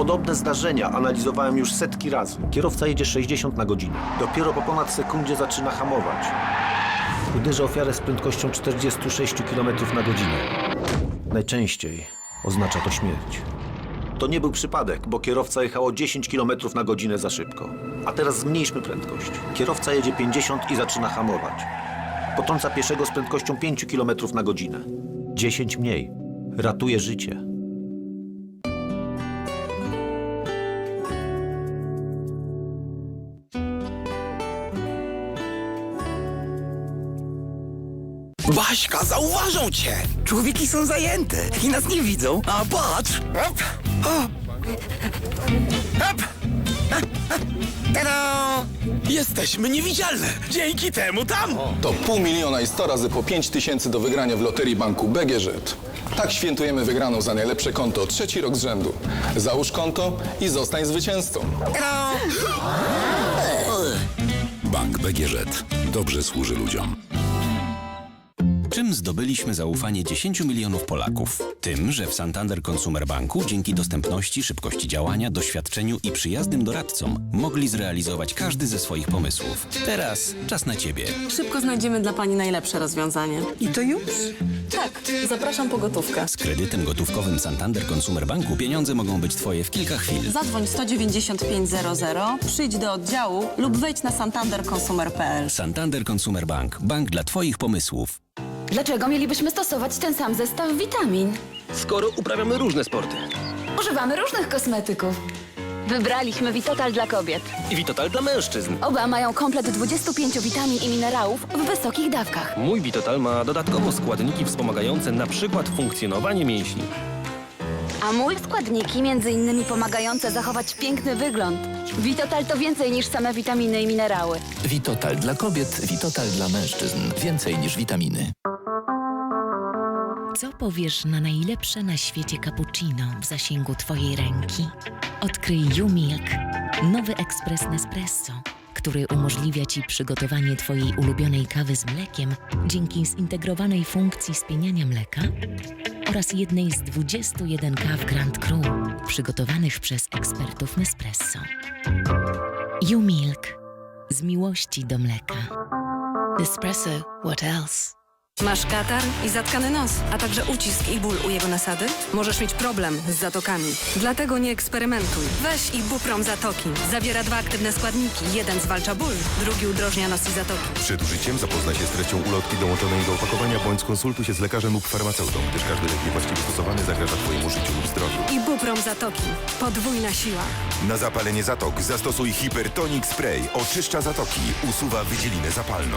Podobne zdarzenia analizowałem już setki razy. Kierowca jedzie 60 na godzinę. Dopiero po ponad sekundzie zaczyna hamować. Uderza ofiarę z prędkością 46 km na godzinę. Najczęściej oznacza to śmierć. To nie był przypadek, bo kierowca jechał o 10 km na godzinę za szybko. A teraz zmniejszmy prędkość. Kierowca jedzie 50 i zaczyna hamować. Potrąca pieszego z prędkością 5 km na godzinę. 10 mniej. Ratuje życie. Baśka, zauważą cię! Człowieki są zajęte i nas nie widzą. A patrz! Hop, o. Hop. A, a. Tada! Jesteśmy niewidzialne! Dzięki temu tam! To pół miliona i 100 razy po 5 tysięcy do wygrania w loterii banku BGŻ. Tak świętujemy wygraną za najlepsze konto trzeci rok z rzędu. Załóż konto i zostań zwycięzcą. Bank BGŻ dobrze służy ludziom. Czym zdobyliśmy zaufanie 10 milionów Polaków? Tym, że w Santander Consumer Banku dzięki dostępności, szybkości działania, doświadczeniu i przyjaznym doradcom mogli zrealizować każdy ze swoich pomysłów. Teraz czas na Ciebie. Szybko znajdziemy dla pani najlepsze rozwiązanie. I to już? Tak, zapraszam po gotówkę. Z kredytem gotówkowym Santander Consumer Banku pieniądze mogą być Twoje w kilka chwil. Zadzwoń 19500, przyjdź do oddziału lub wejdź na santanderconsumer.pl. Santander Consumer Bank. Bank dla Twoich pomysłów. Dlaczego mielibyśmy stosować ten sam zestaw witamin? skoro uprawiamy różne sporty. Używamy różnych kosmetyków. Wybraliśmy Vitotal dla kobiet. I Vitotal dla mężczyzn. Oba mają komplet 25 witamin i minerałów w wysokich dawkach. Mój Vitotal ma dodatkowo składniki wspomagające na przykład funkcjonowanie mięśni. A mój składniki m.in. pomagające zachować piękny wygląd. Vitotal to więcej niż same witaminy i minerały. Witotal dla kobiet, Witotal dla mężczyzn. Więcej niż witaminy. Co powiesz na najlepsze na świecie cappuccino w zasięgu Twojej ręki? Odkryj YouMilk, nowy ekspres Nespresso, który umożliwia Ci przygotowanie Twojej ulubionej kawy z mlekiem dzięki zintegrowanej funkcji spieniania mleka oraz jednej z 21 kaw Grand Cru przygotowanych przez ekspertów Nespresso. YouMilk. Z miłości do mleka. Nespresso. What else? Masz katar i zatkany nos, a także ucisk i ból u jego nasady? Możesz mieć problem z zatokami. Dlatego nie eksperymentuj. Weź Ibuprom Zatoki. Zawiera dwa aktywne składniki. Jeden zwalcza ból, drugi udrożnia nos i zatoki. Przed użyciem zapoznaj się z treścią ulotki dołączonej do opakowania bądź skonsultuj się z lekarzem lub farmaceutą, gdyż każdy lek niewłaściwie stosowany zagraża Twojemu życiu lub zdrowiu. Ibuprom Zatoki. Podwójna siła. Na zapalenie zatok zastosuj Hipertonic Spray. Oczyszcza zatoki, usuwa wydzielinę zapalną.